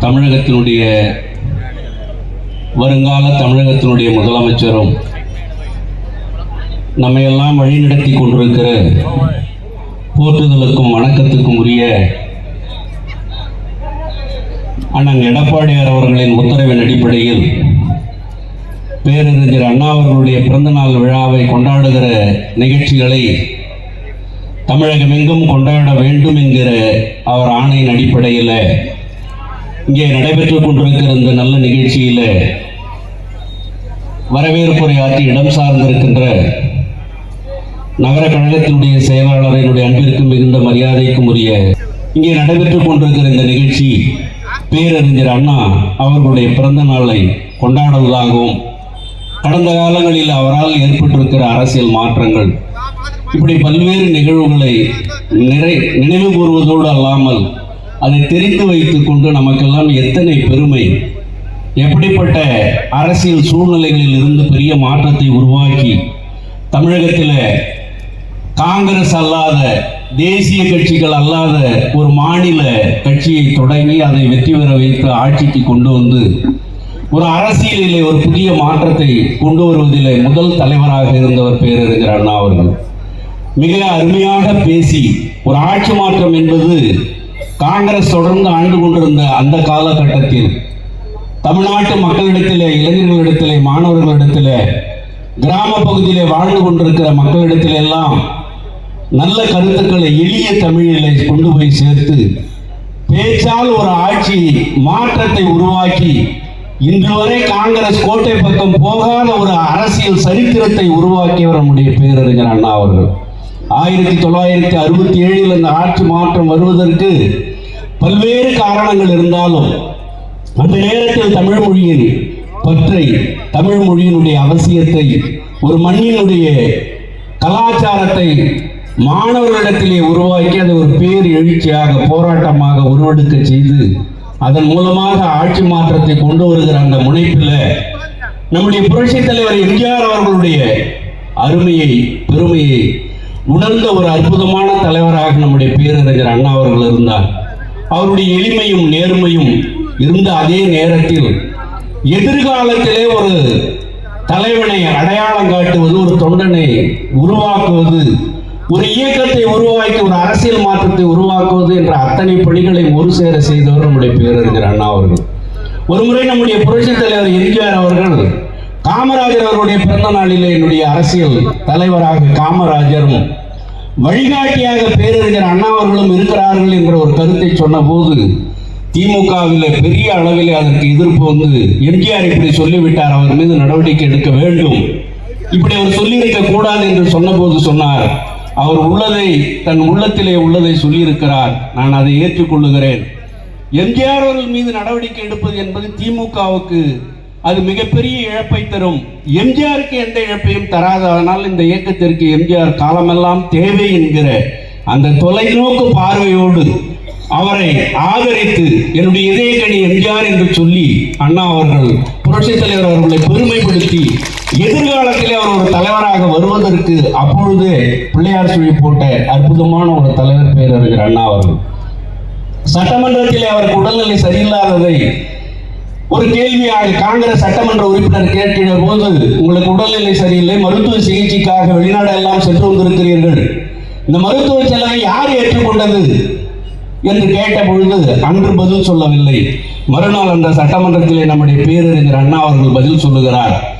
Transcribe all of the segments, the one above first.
தமிழகத்தினுடைய வருங்கால தமிழகத்தினுடைய முதலமைச்சரும் நம்மையெல்லாம் வழிநடத்தி கொண்டிருக்கிற போற்றுதலுக்கும் வணக்கத்துக்கும் உரிய அண்ணன் எடப்பாடியார் அவர்களின் உத்தரவின் அடிப்படையில் பேரறிஞர் அண்ணா அவர்களுடைய பிறந்தநாள் விழாவை கொண்டாடுகிற நிகழ்ச்சிகளை தமிழகமெங்கும் கொண்டாட வேண்டும் என்கிற அவர் ஆணையின் அடிப்படையில் இங்கே நடைபெற்றுக் கொண்டிருக்கிற இந்த நல்ல நிகழ்ச்சியில் வரவேற்புரை ஆற்றி இடம் சார்ந்திருக்கின்ற நகர கழகத்தினுடைய செயலாளர் என்னுடைய அன்பிற்கு மிகுந்த மரியாதைக்கும் உரிய இங்கே நடைபெற்றுக் கொண்டிருக்கிற இந்த நிகழ்ச்சி பேரறிஞர் அண்ணா அவர்களுடைய பிறந்த நாளை கொண்டாடுவதாகவும் கடந்த காலங்களில் அவரால் ஏற்பட்டிருக்கிற அரசியல் மாற்றங்கள் இப்படி பல்வேறு நிகழ்வுகளை நிறை நினைவு கூறுவதோடு அல்லாமல் அதை தெரிந்து வைத்துக் கொண்டு நமக்கெல்லாம் எத்தனை பெருமை. எப்படிப்பட்ட அரசியல் சூழ்நிலைகளில் இருந்து பெரிய மாற்றத்தை உருவாக்கி தமிழகத்தில் காங்கிரஸ் அல்லாத தேசிய கட்சிகள் அல்லாத ஒரு மாநில கட்சியை தொடங்கி அதை வெற்றி பெற வைத்து ஆட்சிக்கு கொண்டு வந்து ஒரு அரசியலிலே ஒரு புதிய மாற்றத்தை கொண்டு வருவதிலே முதல் தலைவராக இருந்தவர் பேரறிஞர் அண்ணா அவர்கள். மிக அருமையாக பேசி ஒரு ஆட்சி மாற்றம் என்பது காங்கிரஸ் தொடர்ந்து ஆண்டு கொண்டிருந்த அந்த காலகட்டத்தில் தமிழ்நாட்டு மக்களிடத்திலே இளைஞர்களிடத்திலே மாணவர்களிடத்திலே கிராம பகுதியிலே வாழ்ந்து கொண்டிருக்கிற மக்களிடத்திலெல்லாம் நல்ல கருத்துக்களை எளிய தமிழிலே கொண்டு போய் சேர்த்து பேச்சால் ஒரு ஆட்சி மாற்றத்தை உருவாக்கி இன்று வரை காங்கிரஸ் கோட்டை பக்கம் போகாத ஒரு அரசியல் சரித்திரத்தை உருவாக்கியவர் நம்முடைய பேரறிஞர் அண்ணா அவர்கள். ஆயிரத்தி தொள்ளாயிரத்தி அறுபத்தி ஏழில் அந்த ஆட்சி மாற்றம் வருவதற்கு பல்வேறு காரணங்கள் இருந்தாலும் அந்த நேரத்தில் தமிழ் மொழியின் பற்றை தமிழ் மொழியினுடைய அவசியத்தை ஒரு மண்ணினுடைய கலாச்சாரத்தை மாணவர்களிடத்திலே உருவாக்கி அதை ஒரு பேர் எழுச்சியாக போராட்டமாக உருவெடுக்க செய்து அதன் மூலமாக ஆட்சி மாற்றத்தை கொண்டு வருகிற அந்த முனைப்பில் நம்முடைய புரட்சித் தலைவர் எம்ஜிஆர் அவர்களுடைய அருமையை பெருமையை உணர்ந்த ஒரு அற்புதமான தலைவராக நம்முடைய பேரறிஞர் அண்ணா அவர்கள் இருந்தார். அவருடைய எளிமையும் நேர்மையும் இருந்த அதே நேரத்தில் எதிர்காலத்திலே ஒரு தலைவனை அடையாளம் காட்டுவது ஒரு தொண்டனை உருவாக்குவது ஒரு இயக்கத்தை உருவாக்கி ஒரு அரசியல் மாற்றத்தை உருவாக்குவது என்ற அத்தனை பணிகளை ஒரு சேர செய்தவர் நம்முடைய பேரறிஞர் அண்ணா அவர்கள். ஒருமுறை நம்முடைய புரட்சித் தலைவர் எம்ஜிஆர் அவர்கள் காமராஜர் அவருடைய பிறந்த நாளிலே என்னுடைய அரசியல் தலைவராக காமராஜரும் வழிகாட்டியாக பேரறிஞர் அண்ணா அவர்களும் இருக்கிறார்கள் என்ற ஒரு கருத்தை சொன்னபோது திமுகவில் பெரிய அளவில் அதற்கு எதிர்ப்பு வந்து எம்ஜிஆர் இப்படி சொல்லிவிட்டார் அவர் மீது நடவடிக்கை எடுக்க வேண்டும். இப்படி அவர் சொல்லியிருக்க கூடாது என்று சொன்னபோது சொன்னார். அவர் உள்ளதை தன் உள்ளத்திலே உள்ளதை சொல்லியிருக்கிறார். நான் அதை ஏற்றுக்கொள்ளுகிறேன். எம்ஜிஆர் அவர்கள் மீது நடவடிக்கை எடுப்பது என்பது திமுகவுக்கு அது மிகப்பெரிய இழப்பை தரும். எம்ஜிஆருக்கு எந்த இழப்பையும் தராதனால் இந்த இயக்கத்திற்கு எம்ஜிஆர் காலமெல்லாம் தேவை என்கிற அந்த தொலைநோக்கு பார்வையோடு அவரை ஆதரித்து என்னுடைய இதயக்கணி எம்ஜிஆர் என்று சொல்லி அண்ணா அவர்கள் புரட்சித் தலைவர் அவர்களை பெருமைப்படுத்தி எதிர்காலத்திலே அவர் ஒரு தலைவராக வருவதற்கு அப்பொழுதே பிள்ளையார் சொல்லி போட்ட அற்புதமான ஒரு தலைவர் பேரறிஞர் அண்ணா அவர்கள். சட்டமன்றத்திலே அவருக்கு உடல்நிலை சரியில்லாததை ஒரு கேள்வியாக காங்கிரஸ் சட்டமன்ற உறுப்பினர் கேட்கிற போது உங்களுக்கு உடல்நிலை சரியில்லை மருத்துவ சிகிச்சைக்காக வெளிநாடு எல்லாம் சென்று வந்திருக்கிறீர்கள் இந்த மருத்துவ செலவை யார் ஏற்றுக்கொண்டது? என்று கேட்ட பொழுது அன்று பதில் சொல்லவில்லை. மறுநாள் அந்த சட்டமன்றத்திலே நம்முடைய பேரறிஞர் அண்ணா அவர்கள் பதில் சொல்லுகிறார்.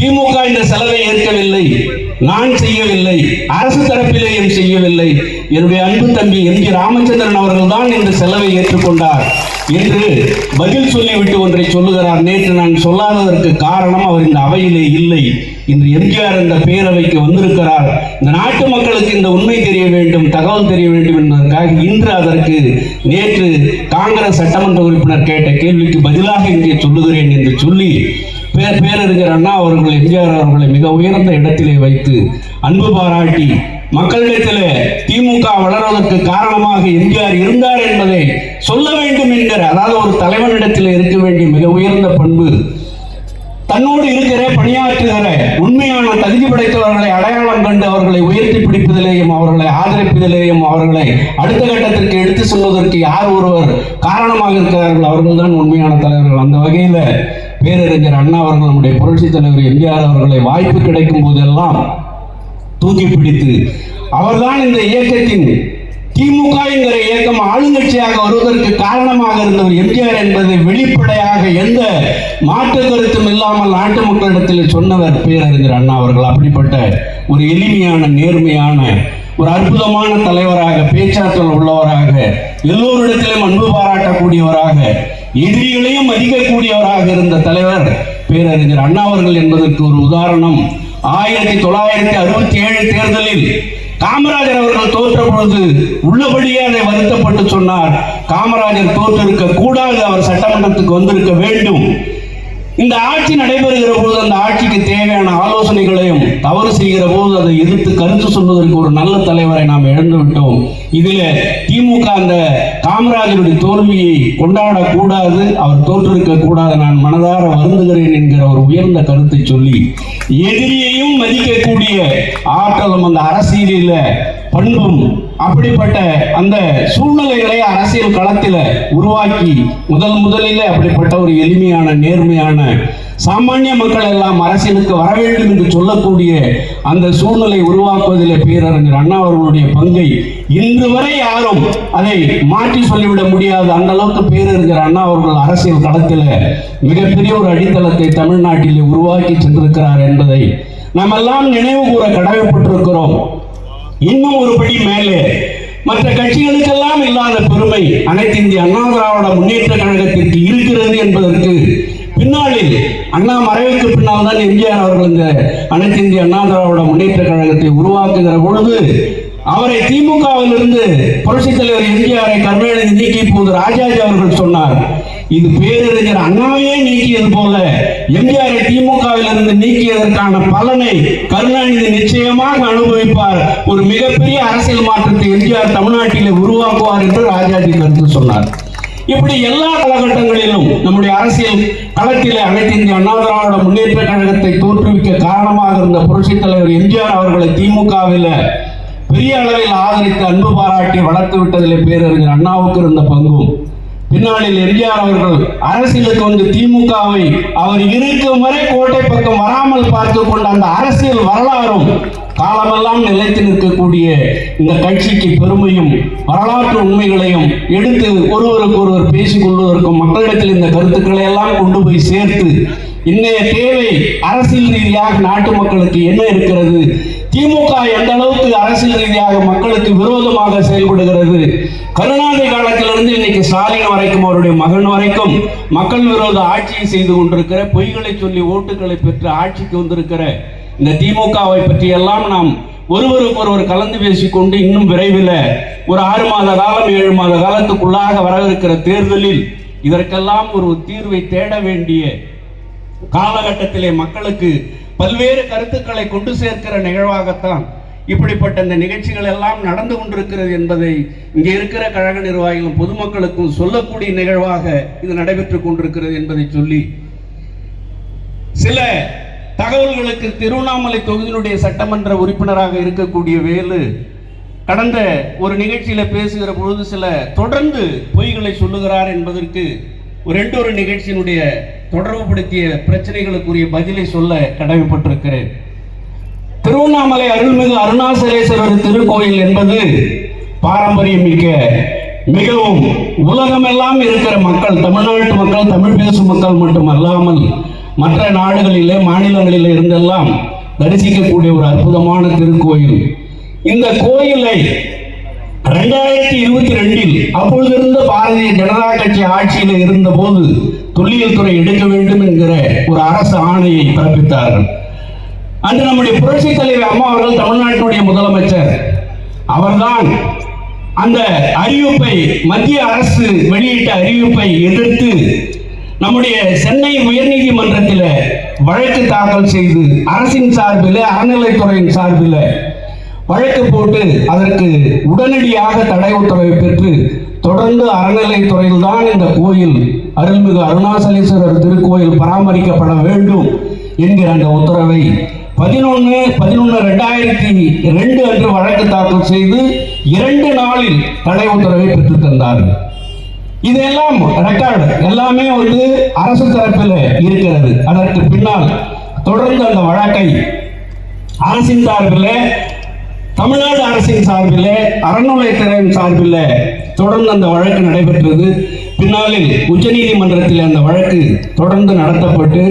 திமுக இந்த செலவை ஏற்கவில்லை. நான் செய்யவில்லை. அரசு தரப்பிலேயும் செய்யவில்லை. என்னுடைய அன்பு தம்பி எம் ஜி ராமச்சந்திரன் அவர்கள் தான் இந்த செலவை ஏற்றுக்கொண்டார் என்று பதில் சொல்லிவிட்டு ஒன்றை சொல்லுகிறார். நேற்று நான் சொல்லாததற்கு காரணம் அவர் இந்த அவையிலே இல்லை. இன்று எம்ஜிஆர் இந்த பேரவைக்கு வந்திருக்கிறார். இந்த நாட்டு மக்களுக்கு இந்த உண்மை தெரிய வேண்டும் தகவல் தெரிய வேண்டும் என்பதற்காக இன்று அதற்கு நேற்று காங்கிரஸ் சட்டமன்ற உறுப்பினர் கேட்ட கேள்விக்கு பதிலாக இங்கே சொல்லுகிறேன் என்று சொல்லி பேர் பேரறிஞர் அண்ணா அவர்கள் எம்ஜிஆர் அவர்களை மிக உயர்ந்த இடத்திலே வைத்து அன்பு பாராட்டி மக்களிடத்திலே திமுக வளர்வதற்கு காரணமாக எம்ஜிஆர் இருந்தார் என்பதை சொல்ல வேண்டும் என்கிற அதாவது ஒரு தலைவனிடத்தில் இருக்க வேண்டிய மிக உயர்ந்த பண்பு. தன்னோடு இருக்கிற பணியாற்றுகிற உண்மையான தகுதி படைத்தவர்களை அடையாளம் கண்டு அவர்களை உயர்த்தி பிடிப்பதிலேயும் அவர்களை ஆதரிப்பதிலேயும் அவர்களை அடுத்த கட்டத்திற்கு எடுத்து செல்வதற்கு யார் ஒருவர் காரணமாக இருக்கிறார்கள் அவர்கள்தான் உண்மையான தலைவர்கள். அந்த வகையில் பேரறிஞர் அண்ணா அவர்கள் நம்முடைய புரட்சி தலைவர் எம்ஜிஆர் அவர்களை வாய்ப்பு கிடைக்கும் போதெல்லாம் தூக்கி பிடித்து அவர்தான் இந்த இயக்கத்தின் திமுக என்கிற இயக்கம் ஆளுங்கட்சியாக வருவதற்கு காரணமாக இருந்தவர் எம்ஜிஆர் என்பதை வெளிப்படையாக எந்த மாற்று கருத்தும் இல்லாமல் நாட்டு மக்களிடத்தில் சொன்னவர் பேரறிஞர் அண்ணா அவர்கள். அப்படிப்பட்ட ஒரு எளிமையான நேர்மையான ஒரு அற்புதமான தலைவராக பேச்சாற்றல் உள்ளவராக எல்லோரிடத்திலும் அன்பு பாராட்டக்கூடியவராக எதிரிகளையும் மதிக்கக்கூடியவராக இருந்த தலைவர் பேரறிஞர் அண்ணா அவர்கள் என்பதற்கு ஒரு உதாரணம். ஆயிரத்தி தொள்ளாயிரத்தி அறுபத்தி ஏழு தேர்தலில் காமராஜர் அவர்கள் தோற்ற பொழுது உள்ளபடியே அதை வருத்தப்பட்டு சொன்னார் காமராஜர் தோற்றிருக்க கூடாது அவர் சட்டமன்றத்துக்கு வந்திருக்க வேண்டும். இந்த ஆட்சி நடைபெறுகிற போது அந்த ஆட்சிக்கு தேவையான ஆலோசனைகளையும் தவறு செய்கிற போது அதை எதிர்த்து கருத்து சொல்வதற்கு ஒரு நல்ல தலைவரை நாம் இழந்து விட்டோம். இதில் திமுக அந்த காமராஜருடைய தோல்வியை கொண்டாடக்கூடாது அவர் தோற்றிருக்க கூடாது நான் மனதார வருந்துகிறேன் என்கிற ஒரு உயர்ந்த கருத்தை சொல்லி எதிரியையும் மதிக்கக்கூடிய ஆற்றலும் அந்த அரசியலில் பண்பும் அப்படிப்பட்ட அந்த சூழ்நிலைகளை அரசியல் களத்தில் உருவாக்கி முதல் முதலில் அப்படிப்பட்ட ஒரு எளிமையான நேர்மையான சாமானிய மக்கள் எல்லாம் அரசியலுக்கு வர வேண்டும் என்று சொல்லக்கூடிய அந்த சூழ்நிலை உருவாக்குவதில் பேரறிஞர் அண்ணா அவர்களுடைய பங்கை இன்று வரை யாரும் அதை மாற்றி சொல்லிவிட முடியாது. அந்த அளவுக்கு பேரறிஞர் அண்ணா அவர்கள் அரசியல் களத்தில் மிகப்பெரிய ஒரு அடித்தளத்தை தமிழ்நாட்டில் உருவாக்கி சென்றிருக்கிறார் என்பதை நாம் எல்லாம் நினைவு கூற கடமைப்பட்டிருக்கிறோம். இன்னும் ஒரு படி மேலே. மற்ற கட்சிகளுக்கெல்லாம் இல்லாத பெருமை அனைத்து இந்திய அண்ணா திராவிட முன்னேற்ற கழகத்திற்கு இருக்கிறது என்பதற்கு பின்னாளில் அண்ணா மறைவுக்கு பின்னால் தான் எம்ஜிஆர் அவர்கள் இந்த அனைத்து இந்திய அண்ணா திராவிட முன்னேற்ற கழகத்தை உருவாக்குகிற பொழுது அவரை திமுகவில் இருந்து புரட்சித் தலைவர் எம்ஜிஆரை கருணாநிதி நீக்கி போது ராஜாஜி அவர்கள் சொன்னார் இது பேரறிஞர் அண்ணாவையே நீக்கியது போல எம்ஜிஆரை திமுகவிலிருந்து நீக்கியதற்கான பலனை கருணாநிதி நிச்சயமாக அனுபவிப்பார். ஒரு மிகப்பெரிய அரசியல் மாற்றத்தை எம்ஜிஆர் தமிழ்நாட்டிலே உருவாக்குவார் என்று ராஜாஜி கருத்து சொன்னார். இப்படி எல்லா காலகட்டங்களிலும் நம்முடைய அரசியல் களத்திலே அனைத்து இந்திய அண்ணா திராவிட முன்னேற்ற கழகத்தை தோற்றுவிக்க காரணமாக இருந்த புரட்சித் தலைவர் எம்ஜிஆர் அவர்களை திமுகவில் பெரிய அளவில் ஆதரித்து அன்பு பாராட்டி வளர்த்து விட்டதில் பேரறிஞர் அண்ணாவுக்கு இருந்த பங்கும் பின்னாளில் எம்ஜிஆர் அவர்கள் அரசியலுக்கு வந்து திமுகவை அவர் இருக்கும் வரை கோட்டை பக்கம் வராமல் பார்த்து கொண்ட அந்த அரசியல் வரலாறும் காலமெல்லாம் நிலைத்து நிற்கக்கூடிய இந்த கட்சிக்கு பெருமையும் வரலாற்று உண்மைகளையும் எடுத்து ஒருவருக்கு ஒருவர் பேசிக் கொள்வதற்கும் மக்களிடத்தில் இந்த கருத்துக்களை எல்லாம் கொண்டு போய் சேர்த்து இன்றைய தேவை அரசியல் ரீதியாக நாட்டு மக்களுக்கு என்ன இருக்கிறது? திமுக எந்த அளவுக்கு அரசியல் ரீதியாக மக்களுக்கு விரோதமாக செயல்படுகிறது? கருணாநிதி காலத்திலிருந்து இன்னைக்கு ஸ்டாலின் வரைக்கும் அவருடைய மகன் வரைக்கும் மக்கள் விரோத ஆட்சியை செய்து கொண்டிருக்கிற பொய்களை சொல்லி ஓட்டுகளை பெற்று ஆட்சிக்கு வந்திருக்கிற இந்த திமுகவை பற்றி எல்லாம் நாம் ஒருவருக்கு ஒருவர் கலந்து பேசிக்கொண்டு இன்னும் விரைவில் ஒரு ஆறு மாத காலம் ஏழு மாத காலத்துக்குள்ளாக வரவிருக்கிற தேர்தலில் இதற்கெல்லாம் ஒரு தீர்வை தேட வேண்டிய காலகட்டத்திலே மக்களுக்கு பல்வேறு கருத்துக்களை கொண்டு சேர்க்கிற நிகழ்வாகத்தான் இப்படிப்பட்ட இந்த நிகழ்ச்சிகள் எல்லாம் நடந்து கொண்டிருக்கிறது என்பதை இங்கே இருக்கிற கழக நிர்வாகிகளும் பொதுமக்களுக்கும் சொல்லக்கூடிய நிகழ்வாக இது நடைபெற்றுக் கொண்டிருக்கிறது என்பதை சொல்லி சில தகவல்களுக்கு திருவண்ணாமலை தொகுதியினுடைய சட்டமன்ற உறுப்பினராக இருக்கக்கூடிய வேலு கடந்த ஒரு நிகழ்ச்சியில் பேசுகிற பொழுது சில தொடர்ந்து பொய்களை சொல்லுகிறார் என்பதற்கு ஒரு ரெண்டு ஒரு நிகழ்ச்சியினுடைய தொடர்புபடுத்திய பிரச்சனைகளுக்குரிய பதிலை சொல்ல கடமைப்பட்டிருக்கிறேன். திருவண்ணாமலை அருள்மிகு அருணாசலேஸ்வரர் திருக்கோயில் என்பது பாரம்பரியம் மிக்க மிகவும் உலகமெல்லாம் இருக்கிற மக்கள் தமிழ்நாட்டு மக்கள் தமிழ் பேசும் மக்கள் மட்டும் அல்லாமல் மற்ற நாடுகளிலே மாநிலங்களிலே இருந்தெல்லாம் தரிசிக்கக்கூடிய ஒரு அற்புதமான திருக்கோயில். இந்த கோயிலை ரெண்டாயிரத்தி இருபத்தி ரெண்டில் அப்பொழுது இருந்த பாரதிய ஜனதா கட்சி ஆட்சியில் இருந்த போது தொல்லியல் துறை எடுக்க வேண்டும் என்கிற ஒரு அரசு ஆணையை பிறப்பித்தார்கள். அன்று நம்முடைய புரட்சி தலைவர் அம்மா அவர்கள் தமிழ்நாட்டினுடைய முதலமைச்சர். அவர்தான் அந்த அறிவிப்பை மத்திய அரசு வெளியிட்ட அறிவிப்பை எதிர்த்து நம்முடைய சென்னை உயர்நீதிமன்றத்தில் வழக்கு தாக்கல் செய்து அரசின் சார்பில் அறநிலைத்துறையின் சார்பில் வழக்கு போட்டு அதற்கு உடனடியாக தடை உத்தரவை பெற்று தொடர்ந்து அறநிலைத்துறையில் தான் இந்த கோயில் அருள்மிகு அருணாசலேஸ்வரர் திருக்கோயில் பராமரிக்கப்பட வேண்டும் என்கிற அந்த உத்தரவை பதினொன்று பதினொன்று ரெண்டாயிரத்தி ரெண்டு அன்று வழக்கு தாக்கல் செய்து இரண்டு நாளில் தடை உத்தரவை பெற்றுத் தந்தார்கள் இதெல்லாம் ரெக்கார்டு எல்லாமே வந்து அரசு தரப்பில் இருக்கிறது. அதற்கு பின்னால் தொடர்ந்து அந்த வழக்கை அரசின் சார்பில் தமிழ்நாடு அரசின் சார்பில் அறநிலையத்துறையின் சார்பில் தொடர்ந்து அந்த வழக்கு நடைபெற்றது. பின்னாளில் உச்சநீதிமன்றத்தில் அந்த வழக்கு தொடர்ந்து நடத்தப்பட்டு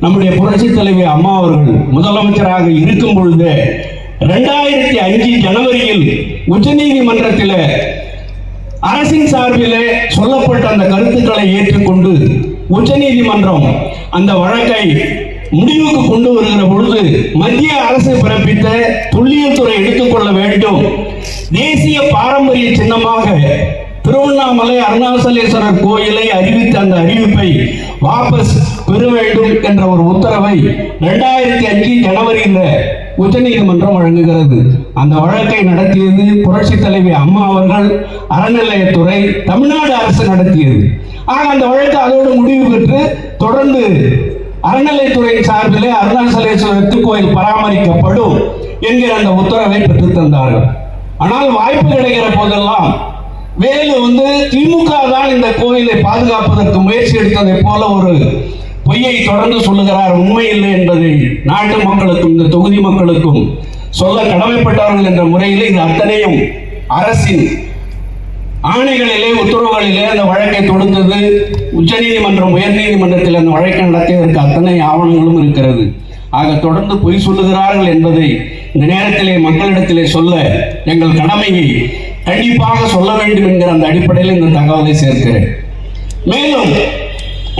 நம்முடைய புரட்சித் தலைவி அம்மா அவர்கள் முதலமைச்சராக இருக்கும் பொழுது ரெண்டாயிரத்தி அஞ்சு ஜனவரியில் உச்சநீதிமன்றத்தில் அரசின் சார்பிலே சொல்லப்பட்ட அந்த கருத்துக்களை ஏற்றுக்கொண்டு உச்சநீதிமன்றம் அந்த வழக்கை முடிவுக்கு கொண்டு வருகிற பொழுது மத்திய அரசு பிறப்பித்த துல்லியத்துறை எடுத்துக்கொள்ள வேண்டும். தேசிய பாரம்பரிய சின்னமாக திருவண்ணாமலை அருணாசலேஸ்வரர் கோயிலை அறிவித்த அந்த அறிவிப்பை வாபஸ் பெற வேண்டும் என்ற ஒரு உத்தரவை ரெண்டாயிரத்தி அஞ்சு ஜனவரியில் உச்சநீதிமன்றம் வழங்குகிறது. அந்த வழக்கை நடத்தியது புரட்சி தலைவி அம்மா அவர்கள் அறநிலையத்துறை தமிழ்நாடு அரசு நடத்தியது. ஆனால் அந்த வழக்கு அதோடு முடிவு பெற்று தொடர்ந்து அறநிலையத்துறையின் சார்பிலே அருணாச்சலேஸ்வரர் திருக்கோயில் பராமரிக்கப்படும் என்கிற அந்த உத்தரவை பெற்று தந்தார்கள். ஆனால் வாய்ப்பு கிடைக்கிற போதெல்லாம் வேலு வந்து திமுக தான் இந்த கோயிலை பாதுகாப்பதற்கு முயற்சி எடுத்ததை போல ஒரு பொய்யை தொடர்ந்து சொல்லுகிறார் உண்மை இல்லை என்பதை நாட்டு மக்களுக்கும் இந்த தொகுதி மக்களுக்கும் சொல்ல கடமைப்பட்டவர்கள் என்ற முறையில் இது அத்தனையும் அரசின் ஆணைகளிலே உத்தரவுகளிலே அந்த வழக்கை தொடுத்தது. உச்சநீதிமன்றம் உயர்நீதிமன்றத்தில் அந்த வழக்கை நடத்தியதற்கு அத்தனை ஆவணங்களும் இருக்கிறது. ஆக தொடர்ந்து பொய் சொல்லுகிறார்கள் என்பதை இந்த நேரத்திலே மக்களிடத்திலே சொல்ல எங்கள் கடமையை கண்டிப்பாக சொல்ல வேண்டும் என்கிற அந்த அடிப்படையில் இந்த தகவலை சேர்க்கிறேன். மேலும்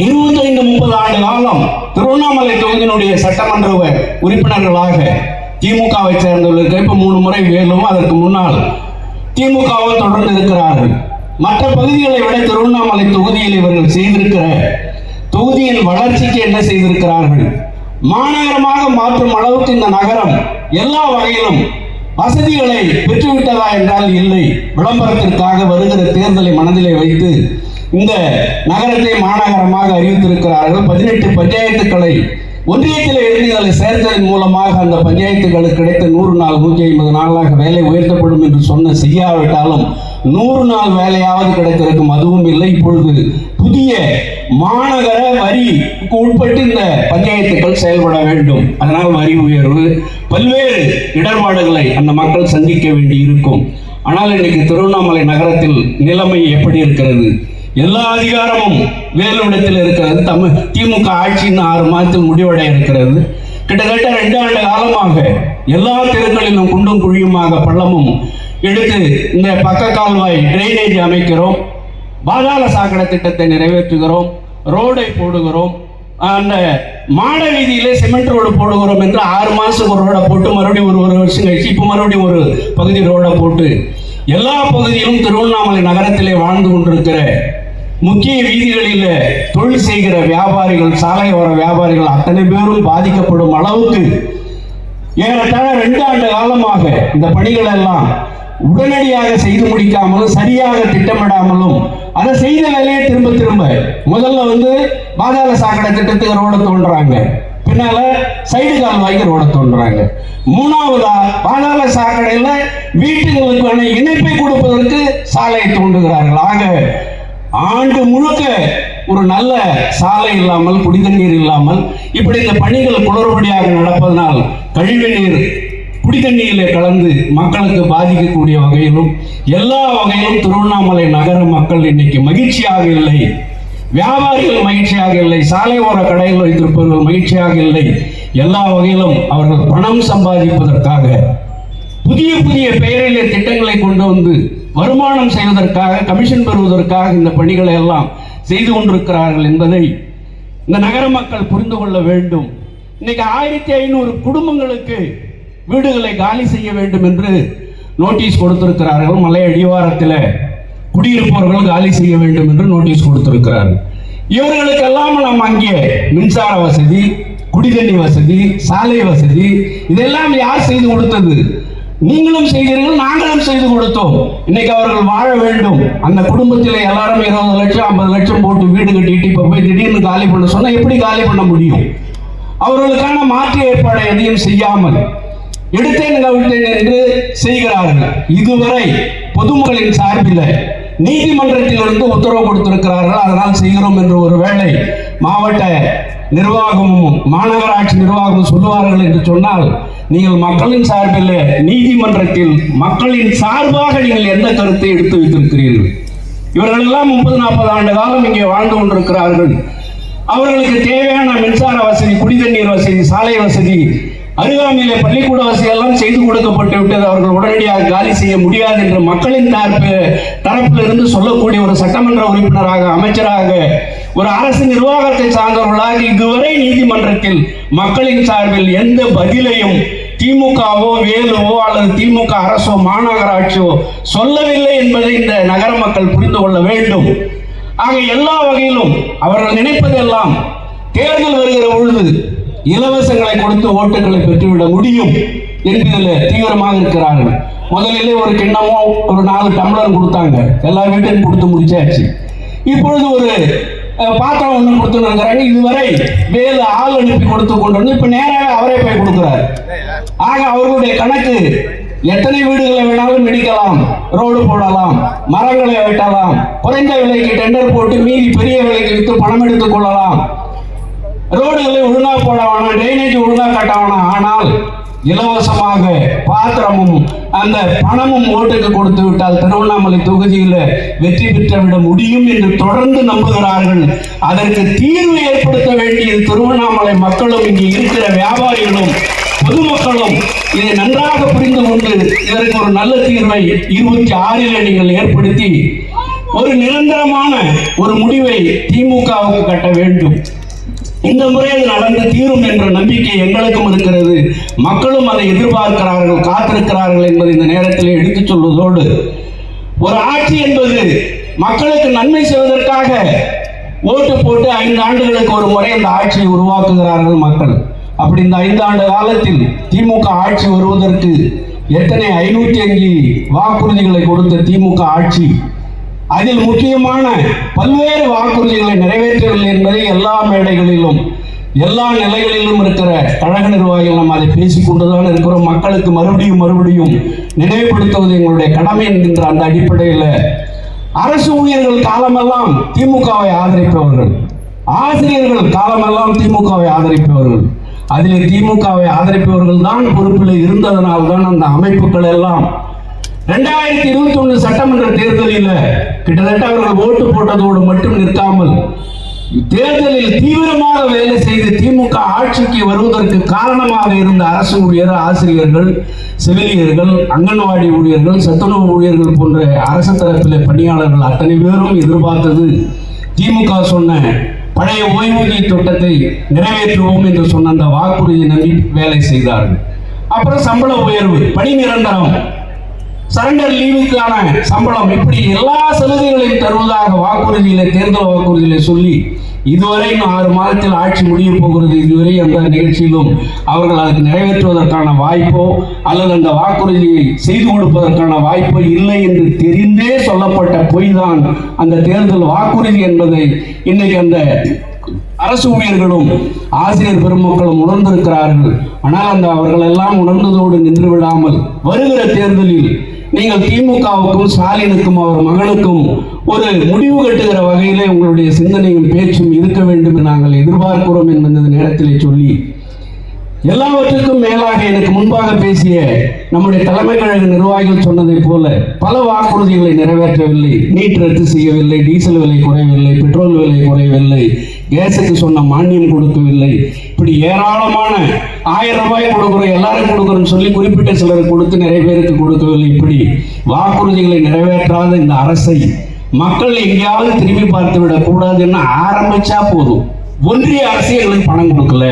இருபத்தைந்து முப்பது ஆண்டு காலம் திருவண்ணாமலை தொகுதியினுடைய சட்டமன்ற உறுப்பினர்களாக திமுகவை சேர்ந்தவர்களுக்கு இப்ப மூணு முறை வேலும் அதற்கு முன்னால் திமுகவும் தொடர்ந்து இருக்கிறார்கள். மற்ற பகுதிகளை விட திருவண்ணாமலை தொகுதியில் இவர்கள் செய்திருக்கிற தொகுதியின் வளர்ச்சிக்கு என்ன செய்திருக்கிறார்கள்? மாநகரமாக மாற்றும் அளவுக்கு இந்த நகரம் எல்லா வகையிலும் வசதிகளை பெற்றுவிட்டதா என்றால் இல்லை. விளம்பரத்திற்காக வருகிற தேர்தலை மனதிலே வைத்து இந்த நகரத்தை மாநகரமாக அறிவித்திருக்கிறார்கள். பதினெட்டு பஞ்சாயத்துக்களை ஒன்றியத்தில் இளைஞர்களை சேர்த்ததன் மூலமாக அந்த பஞ்சாயத்துகளுக்கு கிடைத்த நூறு நாள் நூற்றி ஐம்பது நாளாக வேலை உயர்த்தப்படும் என்று சொன்ன செய்யாவிட்டாலும் நூறு நாள் வேலையாவது கிடைத்திருக்கும் அதுவும் இல்லை. இப்பொழுது புதிய மாநகர வரிக்கு உட்பட்டு இந்த பஞ்சாயத்துகள் செயல்பட வேண்டும். அதனால் வரி உயர்வு பல்வேறு இடர்பாடுகளை அந்த மக்கள் சந்திக்க வேண்டி இருக்கும் ஆனால் இன்னைக்கு திருவண்ணாமலை நகரத்தில் நிலைமை எப்படி இருக்கிறது? எல்லா அதிகாரமும் வேலுவிடத்தில் இருக்கிறது. தமிழ் திமுக ஆட்சியின் ஆறு மாதத்தில் முடிவடைய இருக்கிறது. கிட்டத்தட்ட ரெண்டு ஆண்டு காலமாக எல்லா தெருக்களிலும் குண்டும் குழியுமாக பள்ளமும் எடுத்து இந்த பக்க கால்வாய் டிரைனேஜ் அமைக்கிறோம். பாதாள சாக்கடை திட்டத்தை நிறைவேற்றுகிறோம். ரோடை போடுகிறோம். அந்த மாட வீதியிலே சிமெண்ட் ரோடு போடுகிறோம் என்று ஆறு மாதத்துக்கு ஒரு ரோடை போட்டு மறுபடியும் ஒரு ஒரு வருஷம் கழிச்சு இப்போ மறுபடியும் ஒரு பகுதி ரோடை போட்டு எல்லா பகுதியிலும் திருவண்ணாமலை நகரத்திலே வாழ்ந்து கொண்டிருக்கிற முக்கிய வீதிகளில் தொழில் செய்கிற வியாபாரிகள் சாலையோர வியாபாரிகள் அத்தனை பேரும் பாதிக்கப்படும் அளவுக்கு ஏறத்தாழ ரெண்டு ஆண்டு காலமாக இந்த பணிகள் எல்லாம் உடனடியாக செய்து முடிக்காமலும் சரியாக திட்டமிடாமலும் அதை செய்த வேலையை திரும்ப திரும்ப முதல்ல வந்து பாதாள சாக்கடை திட்டத்துக்கு ரோட தோன்றாங்க. பின்னால சைடு கால்வாய்க்கு ரோட தோன்றாங்க. மூணாவதா பாதாள சாக்கடையில வீட்டுகளுக்கான இணைப்பை கொடுப்பதற்கு சாலையை தோன்றுகிறார்கள். ஆக ஆண்டு முழுக்க ஒரு நல்ல சாலை இல்லாமல் குடிதண்ணீர் இல்லாமல் இப்படி இந்த பணிகள் குளறுபடியாக நடப்பதனால் கழிவு நீர் குடிதண்ணீரிலே கலந்து மக்களுக்கு பாதிக்கக்கூடிய வகையிலும் எல்லா வகையிலும் திருவண்ணாமலை நகர மக்கள் இன்னைக்கு மகிழ்ச்சியாக இல்லை. வியாபாரிகள் மகிழ்ச்சியாக இல்லை. சாலை ஓர கடையில் வைத்திருப்பவர்கள் மகிழ்ச்சியாக இல்லை. எல்லா வகையிலும் அவர்கள் பணம் சம்பாதிப்பதற்காக புதிய புதிய பெயரிலே திட்டங்களை கொண்டு வந்து வருமானம் செய்வதற்காக கமிஷன் பெறுவதற்காக இந்த பணிகளை எல்லாம் செய்து கொண்டிருக்கிறார்கள் என்பதை இந்த நகர மக்கள் புரிந்து கொள்ள வேண்டும். இன்னைக்கு ஆயிரத்தி ஐநூறு குடும்பங்களுக்கு வீடுகளை காலி செய்ய வேண்டும் என்று நோட்டீஸ் கொடுத்திருக்கிறார்கள். மலை அடிவாரத்தில் குடியிருப்பவர்கள் காலி செய்ய வேண்டும் என்று நோட்டீஸ் கொடுத்திருக்கிறார்கள். இவர்களுக்கெல்லாம் நாம் அங்கே மின்சார வசதி குடிதண்ணி வசதி சாலை வசதி இதெல்லாம் யார் செய்து கொடுத்தது? நீங்களும் செய்தீர்கள் நாங்களும் செய்து கொடுத்தோம். இன்னைக்கு அவர்கள் வாழ வேண்டும். அந்த குடும்பத்தில் எல்லாரும் இருபது லட்சம் ஐம்பது லட்சம் போட்டு வீடு கட்டிட்டு இப்போ போய் திடீர்னு காலி பண்ண சொன்னா எப்படி காலி பண்ண முடியும்? அவர்களுக்கான மாற்று ஏற்பாடு எதையும் செய்யாமல் எடுத்தேன் கவிழ்த்தேன் என்று செய்கிறார்கள். இதுவரை பொதுமக்களின் சார்பில் நீதிமன்றத்திலிருந்து உத்தரவு கொடுத்திருக்கிறார்கள். அதனால் செய்கிறோம் என்று ஒரு வேளை மாவட்ட நிர்வாகமும் மாநகராட்சி நிர்வாகமும் சொல்லுவார்கள் என்று சொன்னால் நீங்கள் மக்களின் சார்பில் நீதிமன்றத்தில் மக்களின் சார்பாக நீங்கள் எந்த கருத்தை எடுத்து வைத்திருக்கிறீர்கள்? இவர்கள் எல்லாம் முப்பது நாற்பது ஆண்டு காலம் இங்கே வாழ்ந்து கொண்டிருக்கிறார்கள். அவர்களுக்கு தேவையான மின்சார வசதி குடிதண்ணீர் வசதி சாலை வசதி அருகாமையிலே பள்ளிக்கூட வசதி எல்லாம் செய்து கொடுக்கப்பட்டு விட்டது. அவர்கள் உடனடியாக காலி செய்ய முடியாது என்று மக்களின் தரப்பு தரப்பிலிருந்து சொல்லக்கூடிய ஒரு சட்டமன்ற உறுப்பினராக அமைச்சராக ஒரு அரசு நிர்வாகத்தை சார்ந்தவர்களாக இதுவரை நீதிமன்றத்தில் மக்களின் சார்பில் எந்த பதிலையும் திமுகவோ வேலுவோ அல்லது திமுக அரசோ மாநகராட்சியோ சொல்லவில்லை என்பதை இந்த நகர மக்கள் புரிந்து கொள்ள வேண்டும். ஆக எல்லா வகையிலும் அவர்கள் நினைப்பதெல்லாம் தேர்தல் வருகிற பொழுது இலவசங்களை கொடுத்து ஓட்டுகளை பெற்றுவிட முடியும் என்பதில் தீவிரமாக இருக்கிறார்கள். முதலிலே ஒரு கிண்ணமோ ஒரு நாலு டம்ளர் கொடுத்தாங்க. எல்லா வீட்டையும் கொடுத்து முடிச்சாச்சு. இப்பொழுது ஒரு பாத்திரம் ஒண்ணு கொடுத்துருக்கிறாங்க இதுவரை வேலு ஆள் அனுப்பி கொடுத்து கொண்டு வந்து இப்ப நேராக அவரே போய் கொடுக்குறாரு. ஆக அவர்களுடைய கணக்கு எத்தனை வீடுகளை வேணாலும் இடிக்கலாம் ரோடு போடலாம் மரங்களை வெட்டலாம் குறைந்த விலைக்கு டெண்டர் போட்டு மீதி பெரிய விலைக்கு விற்று பணம் எடுத்துக் கொள்ளலாம். ரோடுகளை ஒழுங்கா போட வேணாம் ட்ரைனேஜ் ஒழுங்கா கட்ட வேணாம். ஆனால் இலவசமாக பாத்திரமும் அந்த பணமும் ஓட்டுக்கு கொடுத்து விட்டால் திருவண்ணாமலை தொகுதியில் வெற்றி பெற்றுவிட முடியும் என்று தொடர்ந்து நம்புகிறார்கள். அதற்கு தீர்வு ஏற்படுத்த வேண்டியது திருவண்ணாமலை மக்களும் இங்கே இருக்கிற வியாபாரிகளும் பொதுமக்களும். இதை நன்றாக புரிந்து கொண்டு இதற்கு ஒரு நல்ல தீர்வை இருபத்தி ஆறில் நீங்கள் ஏற்படுத்தி ஒரு நிரந்தரமான ஒரு முடிவை திமுகவுக்கு கட்ட வேண்டும். இந்த முறை அது நடந்து தீரும் என்ற நம்பிக்கை எங்களுக்கும் இருக்கிறது. மக்களும் அதை எதிர்பார்க்கிறார்கள் காத்திருக்கிறார்கள் என்பதை இந்த நேரத்தில் எடுத்துச் சொல்வதோடு ஒரு ஆட்சி என்பது மக்களுக்கு நன்மை செய்வதற்காக ஓட்டு போட்டு ஐந்து ஆண்டுகளுக்கு ஒரு முறை அந்த ஆட்சியை உருவாக்குகிறார்கள் மக்கள். அப்படி இந்த ஐந்து ஆண்டு காலத்தில் திமுக ஆட்சி வருவதற்கு எத்தனை ஐநூற்றி அஞ்சு வாக்குறுதிகளை கொடுத்த திமுக ஆட்சி? அதில் முக்கியமான பல்வேறு வாக்குறுதிகளை நிறைவேற்றவில்லை என்பதை எல்லா மேடைகளிலும் எல்லா நிலைகளிலும் இருக்கிற கழக நிர்வாகிகள் நம்ம அதை பேசிக்கொண்டுதான் இருக்கிறோம். மக்களுக்கு மறுபடியும் மறுபடியும் நினைவுபடுத்துவது எங்களுடைய கடமை என்கின்ற அந்த அடிப்படையில் அரசு ஊழியர்கள் காலமெல்லாம் திமுகவை ஆதரிப்பவர்கள். ஆசிரியர்கள் காலமெல்லாம் திமுகவை ஆதரிப்பவர்கள். அதில் திமுகவை ஆதரிப்பவர்கள் தான் பொறுப்பில் இருந்ததனால் தான் அந்த அமைப்புகள் எல்லாம் ரெண்டாயிரத்தி இருபத்தி ஒண்ணு சட்டமன்ற தேர்தலில் கிட்டத்தட்ட அவர்கள் ஓட்டு போட்டதோடு மட்டும் நிற்காமல் தேர்தலில் தீவிரமாக வேலை செய்து திமுக ஆட்சிக்கு வருவதற்கு காரணமாக இருந்த அரசு ஊழியர் ஆசிரியர்கள் செவிலியர்கள் அங்கன்வாடி ஊழியர்கள் சத்துணவு ஊழியர்கள் போன்ற அரசு தரப்பில் பணியாளர்கள் அத்தனை பேரும் எதிர்பார்த்தது. திமுக சொன்ன பழைய ஓய்வூதிய திட்டத்தை நிறைவேற்றுவோம் என்று சொன்ன அந்த வாக்குறுதியை நம்பி வேலை செய்தார்கள். அப்புறம் சம்பள உயர்வு பணி நிரந்தரம். சரண்டர் லீவுக்கான சம்பளம் இப்படி எல்லா சலுகைகளையும் தருவதாக வாக்குறுதியில தேர்தல் வாக்குறுதியில சொல்லி இதுவரை ஆறு மாதத்தில் ஆட்சி முடிய போகிறது. இதுவரை அந்த நிகழ்ச்சியிலும் அவர்கள் அதுக்கு நிறைவேற்றுவதற்கான வாய்ப்போ அல்லது அந்த வாக்குறுதியை செய்து கொடுப்பதற்கான வாய்ப்போ இல்லை என்று தெரிந்தே சொல்லப்பட்ட பொய் தான் அந்த தேர்தல் வாக்குறுதி என்பதை இன்னைக்கு அந்த அரசு ஊழியர்களும் ஆசிரியர் பெருமக்களும் உணர்ந்திருக்கிறார்கள். ஆனால் அந்த அவர்கள் எல்லாம் உணர்ந்ததோடு நின்று விடாமல் வருகிற தேர்தலில் நீங்கள் திமுகவுக்கும் ஸ்டாலினுக்கும் அவர் மகனுக்கும் ஒரு முடிவு கட்டுகிற வகையிலே உங்களுடைய சிந்தனையும் பேச்சும் இருக்க வேண்டும் நாங்கள் எதிர்பார்க்கிறோம் என்பது நேரத்திலே சொல்லி எல்லாவற்றுக்கும் மேலாக எனக்கு முன்பாக பேசிய நம்முடைய தலைமை கழக நிர்வாகிகள் சொன்னதைப் போல பல வாக்குறுதிகளை நிறைவேற்றவில்லை. நீட் ரத்து செய்யவில்லை டீசல் விலை குறையவில்லை பெட்ரோல் விலை குறையவில்லை கேஸுக்கு சொன்ன மானியம் கொடுக்கவில்லை. இப்படி ஏராளமான ஆயிரம் ரூபாய் கொடுக்குறோம் எல்லாரும் கொடுக்குறோம்னு சொல்லி குறிப்பிட்ட சிலருக்கு கொடுத்து நிறைய பேருக்கு கொடுக்கவில்லை. இப்படி வாக்குறுதிகளை நிறைவேற்றாத இந்த அரசை மக்கள் எங்கேயாவது திரும்பி பார்த்து விடக்கூடாதுன்னு ஆரம்பிச்சா போதும். ஒன்றிய அரசு எங்களுக்கு பணம் கொடுக்கல.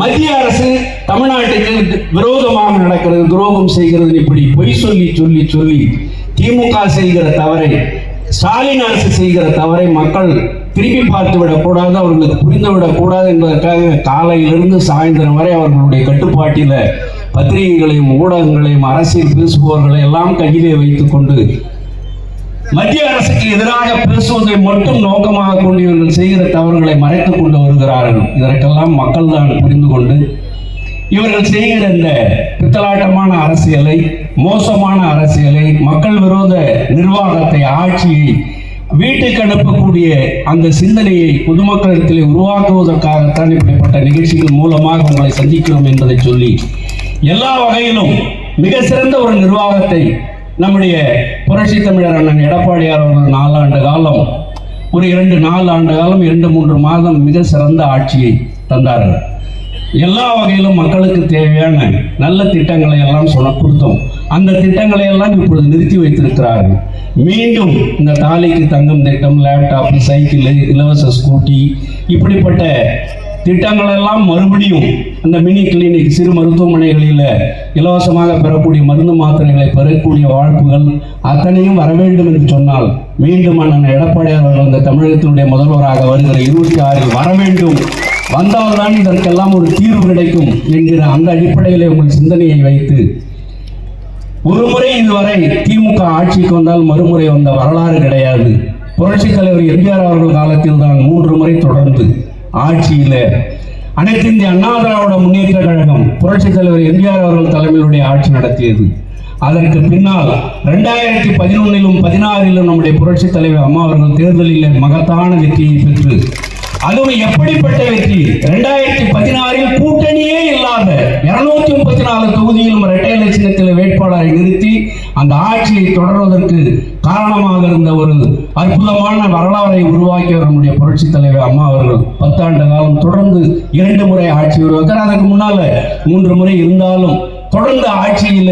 மத்திய அரசு தமிழ்நாட்டுக்கு விரோதமாக நடக்கிறது துரோகம் செய்கிறது இப்படி பொய் சொல்லி சொல்லி சொல்லி திமுக செய்கிற தவறை ஸ்டாலின் அரசு செய்கிற தவறை மக்கள் திரும்பி பார்த்து விடக்கூடாது அவர்களுக்கு புரிந்து விடக்கூடாது என்பதற்காக காலையிலிருந்து சாயந்தரம் வரை அவர்களுடைய கட்டுப்பாட்டில் பத்திரிகைகளையும் ஊடகங்களையும் அரசியல் பேசுபவர்களை எல்லாம் கையிலே வைத்துக்கொண்டு மத்திய அரசுக்கு எதிராக பேசுவதை மட்டும் நோக்கமாக கொண்டு இவர்கள் செய்கிற தவறுகளை மறைத்துக் கொண்டு வருகிறார்கள். இதற்கெல்லாம் மக்கள் தான் புரிந்து கொண்டு இவர்கள் செய்கிற இந்த பித்தலாட்டமான அரசியலை மோசமான அரசியலை மக்கள் விரோத நிர்வாகத்தை ஆட்சியை வீட்டுக்கு அனுப்பக்கூடிய அந்த சிந்தனையை பொதுமக்களிடத்திலே உருவாக்குவதற்காகத்தான் இப்படிப்பட்ட நிகழ்ச்சிகள் மூலமாக உங்களை சந்திக்கிறோம் என்பதை சொல்லி எல்லா வகையிலும் மிக சிறந்த ஒரு நிர்வாகத்தை நம்முடைய புரட்சி தமிழர் அண்ணன் எடப்பாடியார் அவர்கள் நாலாண்டு காலம் ஒரு இரண்டு நாலு ஆண்டு காலம் இரண்டு மூன்று மாதம் மிக சிறந்த ஆட்சியை தந்தார்கள். எல்லா வகையிலும் மக்களுக்கு தேவையான நல்ல திட்டங்களை எல்லாம் சொன்ன கொடுத்தோம். அந்த திட்டங்களை எல்லாம் இப்பொழுது நிறுத்தி வைத்திருக்கிறார்கள். மீண்டும் இந்த தாலிக்கு தங்கம் திட்டம் லேப்டாப் சைக்கிள் இலவச ஸ்கூட்டி இப்படிப்பட்ட திட்டங்கள் எல்லாம் மறுபடியும் அந்த மினி கிளினிக் சிறு மருத்துவமனைகளில் இலவசமாக பெறக்கூடிய மருந்து மாத்திரைகளை பெறக்கூடிய வாழ்ப்புகள் அத்தனையும் வர வேண்டும் என்று சொன்னால் மீண்டும் அண்ணன் எடப்பாடி அவர்கள் இந்த தமிழகத்தினுடைய முதல்வராக வருகிற இருபத்தி ஆறில் வர வேண்டும். வந்தால்தான் இதற்கெல்லாம் ஒரு தீர்வு கிடைக்கும் என்கிற அந்த அடிப்படையில் உங்கள் சிந்தனையை வைத்து ஒரு முறை இதுவரை திமுக ஆட்சிக்கு வந்தால் மறுமுறை வந்த வரலாறு கிடையாது. புரட்சித் தலைவர் எம்ஜிஆர் அவர்கள் காலத்தில் தான் மூன்று முறை தொடர்ந்து ஆட்சியில். அனைத்து இந்திய அண்ணா திராவிட முன்னேற்ற கழகம் புரட்சித் தலைவர் எம்ஜிஆர் அவர்கள் தலைமையிலுடைய ஆட்சி நடத்தியது. அதற்கு பின்னால் ரெண்டாயிரத்தி பதினொன்னிலும் பதினாறிலும் நம்முடைய புரட்சித் தலைவர் அம்மா அவர்கள் தேர்தலில் மகத்தான வெற்றியை பெற்று அதுவும் எப்படிப்பட்ட வெற்றி? ரெண்டாயிரத்தி பதினாறில் கூட்டணியே இல்லாத இருநூத்தி முப்பத்தி நாலு தொகுதியிலும் இரட்டை இலட்சணத்தில் வேட்பாளரை நிறுத்தி அந்த ஆட்சியை தொடர்வதற்கு காரணமாக இருந்த ஒரு அற்புதமான வரலாறை உருவாக்கியவர் நம்முடைய புரட்சி தலைவர் அம்மா அவர்கள் பத்தாண்டு காலம் தொடர்ந்து இரண்டு முறை ஆட்சி உருவாக்கிறார் அதற்கு முன்னால மூன்று முறை இருந்தாலும் தொடர்ந்து ஆட்சியில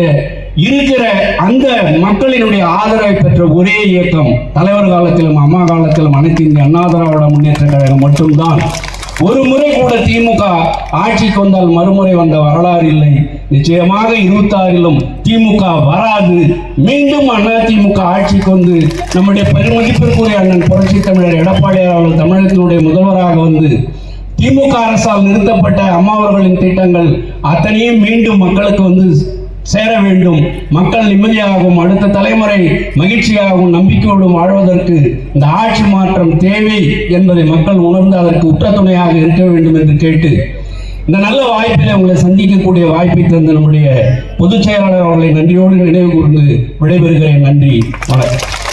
இருக்கிற அந்த மக்களினுடைய ஆதரவை பெற்ற ஒரே இயக்கம் தலைவர் காலத்திலும் அம்மா காலத்திலும் அனைத்து இந்திய அண்ணா திராவிட முன்னேற்ற கழகம் மட்டும்தான். ஒரு முறை கூட திமுக ஆட்சிக்கு வந்தால் மறுமுறை வந்த வரலாறு இல்லை. நிச்சயமாக இருபத்தாறிலும் திமுக வராது. மீண்டும் அண்ணா திமுக ஆட்சிக்கு வந்து நம்முடைய பெருமதிப்பிற்குரிய அண்ணன் புரட்சி தமிழர் எடப்பாடியார் அவர்கள் தமிழகத்தினுடைய முதல்வராக வந்து திமுக அரசால் நிறுத்தப்பட்ட அம்மா அவர்களின் திட்டங்கள் அத்தனையும் மீண்டும் மக்களுக்கு வந்து சேர வேண்டும். மக்கள் நிம்மதியாகவும் அடுத்த தலைமுறை மகிழ்ச்சியாகவும் நம்பிக்கையோடும் வாழ்வதற்கு இந்த ஆட்சி மாற்றம் தேவை என்பதை மக்கள் உணர்ந்து அதற்கு உற்ற துணையாக இருக்க வேண்டும் என்று கேட்டு இந்த நல்ல வாய்ப்பில் உங்களை சந்திக்கக்கூடிய வாய்ப்பை தந்த நம்முடைய பொதுச் செயலாளர் அவர்களை நன்றியோடு நினைவு கூர்ந்து விடைபெறுகிறேன். நன்றி. வணக்கம்.